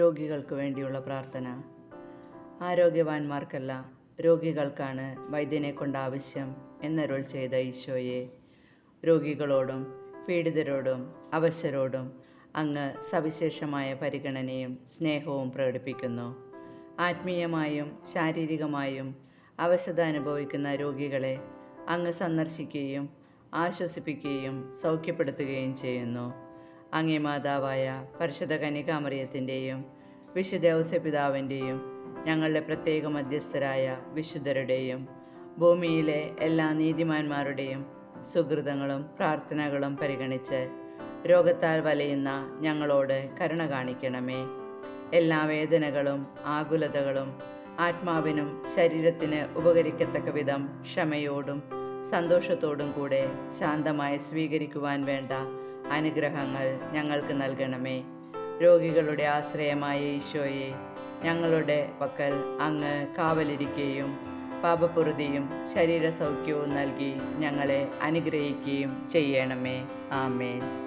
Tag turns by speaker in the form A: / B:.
A: രോഗികൾക്ക് വേണ്ടിയുള്ള പ്രാർത്ഥന. ആരോഗ്യവാന്മാർക്കല്ല രോഗികൾക്കാണ് വൈദ്യനെ കൊണ്ട് ആവശ്യം എന്നരുൾ ചെയ്ത ഈശോയെ. രോഗികളോടും പീഡിതരോടും അവശരോടും അങ്ങ് സവിശേഷമായ പരിഗണനയും സ്നേഹവും പ്രകടിപ്പിക്കുന്നു. ആത്മീയമായും ശാരീരികമായും അവശത അനുഭവിക്കുന്ന രോഗികളെ അങ്ങ് സന്ദർശിക്കുകയും ആശ്വസിപ്പിക്കുകയും സൗഖ്യപ്പെടുത്തുകയും ചെയ്യുന്നു. അങ്ങേ മാതാവായ പരിശുദ്ധ കനികാമറിയത്തിന്റെയും വിശുദ്ധ ഔസപിതാവിന്റെയും ഞങ്ങളുടെ പ്രത്യേക മധ്യസ്ഥരായ വിശുദ്ധരുടെയും ഭൂമിയിലെ എല്ലാ നീതിമാന്മാരുടെയും സുഹൃതങ്ങളും പ്രാർത്ഥനകളും പരിഗണിച്ച് രോഗത്താൽ വലയുന്ന ഞങ്ങളോട് കരുണ കാണിക്കണമേ. എല്ലാ വേദനകളും ആകുലതകളും ആത്മാവിനും ശരീരത്തിന് ഉപകരിക്കത്തക്ക വിധം ക്ഷമയോടും സന്തോഷത്തോടും കൂടെ ശാന്തമായി സ്വീകരിക്കുവാൻ വേണ്ട അനുഗ്രഹങ്ങൾ ഞങ്ങൾക്ക് നൽകണമേ. രോഗികളുടെ ആശ്രയമായ ഈശോയെ ഞങ്ങളുടെ പക്കൽ അങ്ങ് കാവലിരിക്കുകയും ശരീര ശരീരസൗഖ്യവും നൽകി ഞങ്ങളെ അനുഗ്രഹിക്കുകയും ചെയ്യണമേ. ആമേൻ.